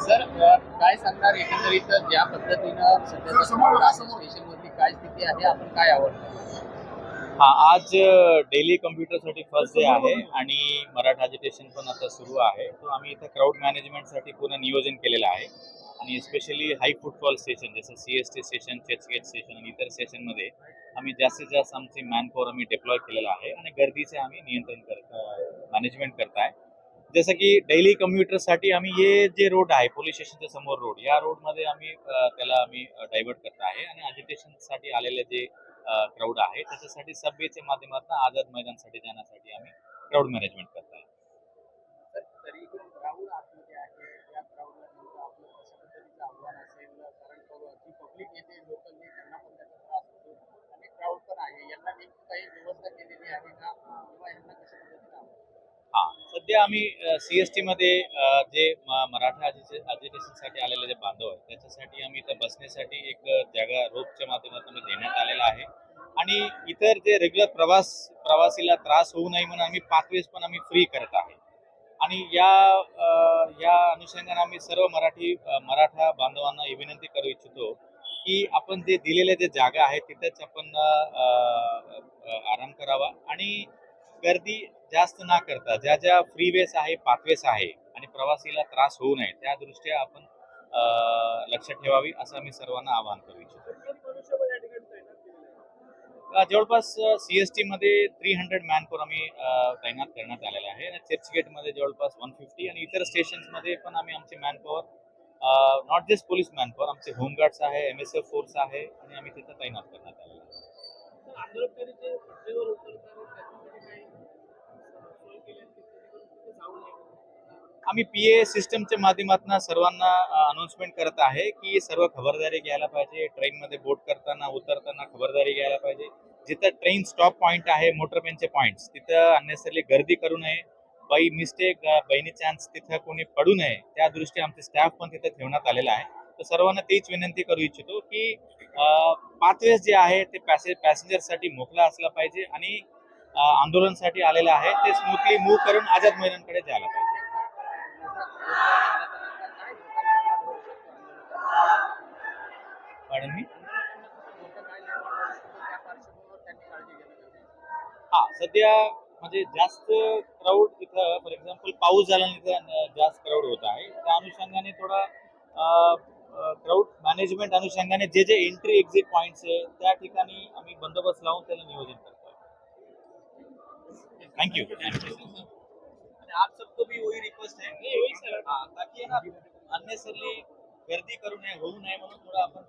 Sir काय सांगणार एकंदरीत ज्या पद्धतीनं सध्याच्या स्टेशनवरती काय स्थिती आहे? आपण काय आवडतं? हा आज डेली कम्प्युटरसाठी फर्स्ट डे आहे आणि मराठा अजिटेशन पण आता सुरू आहे. तो आम्ही इथं क्राऊड मॅनेजमेंटसाठी पूर्ण नियोजन केलेलं आहे. आणि एस्पेशली हाय फुटबॉल स्टेशन जसं C S T station Churchgate station आणि इतर स्टेशनमध्ये आम्ही जास्तीत जास्त आमची मॅनपॉवर आम्ही डिप्लॉय केलेलं आहे आणि गर्दीचे आम्ही नियंत्रण करत मॅनेजमेंट करत आहे जसं की डेली कम्प्युटरसाठी आम्ही हे जे रोड आहे पोलीस स्टेशनच्या समोर रोड या रोडमध्ये आम्ही त्याला आम्ही डायव्हर्ट करत आहे आणि अजिटेशनसाठी आलेले जे क्राऊड आहे त्याच्यासाठी सबवेच्या माध्यमातून आझाद मैदानसाठी जाण्यासाठी आम्ही क्राऊड मॅनेजमेंट करत आहे. सर क्राऊड आतमध्ये आहे या क्राऊडला नेमकं आपलं कशा पद्धतीचं आव्हान असेल कारण प- जी पब्लिक येते लोकलने त्यांना पण त्याचा त्रास होतो आणि क्राऊड पण आहे यांना नेमकी काही व्यवस्था केलेली आहे का किंवा यांना कशा पद्धतीनं आव्हान हा सध्या आम्ही सी एस टीमध्ये जे म- मराठा अजिटेशनसाठी आलेले जे बांधव आहेत त्याच्यासाठी आम्ही इथं बसण्यासाठी एक जागा रोपच्या माध्यमातून देण्यात आलेला आहे. आणि इतर जे रेग्युलर प्रवास प्रवासीला त्रास होऊ नये म्हणून आम्ही पाथवेज पण आम्ही फ्री करत आहे. आणि या या अनुषंगाने आम्ही सर्व मराठी मराठा बांधवांना ही विनंती करू इच्छितो की आपण जे दिलेले जे जागा आहे तिथेच आपण आराम करावा. आणि गर्दी जास्त ना करता ज्या ज्या फ्रीवेस आहे पाथवेस आहे आणि प्रवासीला त्रास होऊ नये त्या दृष्ट्या आपण लक्षात लक्ष ठेवावी असं आम्ही सर्वांना आवाहन करू इच्छितो. जवळपास सी एस टीमध्ये थ्री हंड्रेड मॅनपॉवर आम्ही तैनात करण्यात आलेला आहे. आणि चर्चगेटमध्ये जवळपास वन फिफ्टी आणि इतर स्टेशन्समध्ये पण आम्ही आमचे manpower not just police manpower आमचे होमगार्ड्स आहे एम एस एफ फोर्स आहे आणि आम्ही तिथं तैनात करण्यात आलेला आहे. आम्ही पी ए सिस्टमच्या माध्यमातून सर्वांना अनाऊन्समेंट करत आहे की सर्व खबरदारी घ्यायला पाहिजे. ट्रेनमध्ये बोट करताना उतरताना खबरदारी घ्यायला पाहिजे. जिथं ट्रेन स्टॉप पॉईंट आहे मोटरपेनचे पॉईंट्स तिथं अननेसरली गर्दी करू नये. बाई मिस्टेक बहिणी चान्स तिथं कोणी पडू नये. त्या दृष्टी आमचे स्टाफ पण तिथं ठेवण्यात आलेला आहे. तर सर्वांना तीच विनंती करू इच्छितो की पाथवेज जे आहे ते पॅसे पॅसेंजरसाठी मोकला असला पाहिजे आणि आंदोलनसाठी आलेलं आहे. ते स्मूथली मूव्ह करून आझाद मैदानकडे जायला पाहिजे. मी हा सध्या म्हणजे जास्त क्राऊड इथं फॉर एक्झाम्पल पाऊस झाल्यानंतर जास्त क्राऊड होत आहे. त्या अनुषंगाने थोडा क्राऊड मॅनेजमेंट अनुषंगाने जे जे एंट्री एक्झिट पॉइंट्स आहे त्या ठिकाणी आम्ही बंदोबस्त लावून त्याला नियोजन करतो थँक्यू आप सबको भी वही रिक्वेस्ट है। हाँ, ताकि है ना अननेसरली गर्दी करू नये होऊ नये म्हणून थोडा आपण